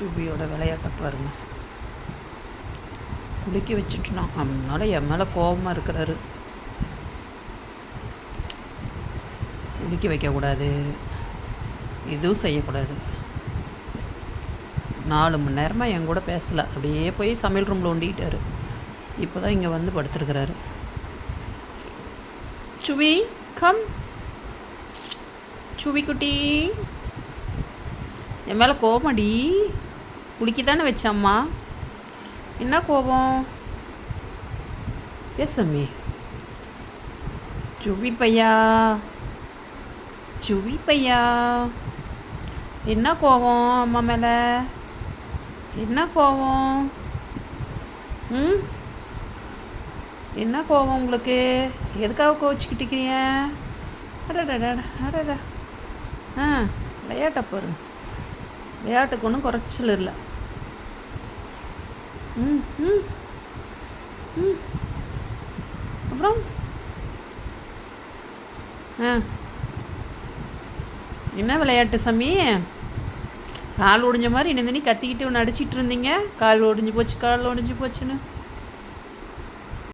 சுபியோட விளையாட்டை பாருங்க. குளிக்க வச்சுட்டுனா அதனால என் மேலே கோபமாக இருக்கிறாரு. குளிக்க வைக்கக்கூடாது. இதுவும் செய்யக்கூடாது. நாலு மணி நேரமாக என் கூட பேசலை. அப்படியே போய் சமையல் ரூமில் ஒண்டிக்கிட்டாரு இப்போ தான் இங்கே வந்து படுத்துருக்கிறாரு. சுவி கம் சுவி குட்டி. என் மேலே கோமடி குளிக்க தானே வச்சம்மா? என்ன கோபம்? ஏசம்மி சுவி பையா. சுவி பையா. என்ன கோபம் அம்மா மேலே? என்ன கோபம்? ம்? என்ன கோபம் உங்களுக்கு? எதுக்காக கோச்சிக்கிட்டீங்க அடடடா. அடடா ஆ விளையாட்டை பாருங்க. விளையாட்டுக்கு ஒன்றும் குறைச்சல் இல்லை. ம் ம் ம். அப்புறம்? ஆ. என்ன விளையாட்டு சாமி? கால் ஒடிஞ்ச மாதிரி என்ன கத்திக்கிட்டு ஒன்று அடிச்சிட்டு இருந்தீங்க. கால் ஒடிஞ்சு போச்சு கால் ஒடிஞ்சு போச்சுன்னு.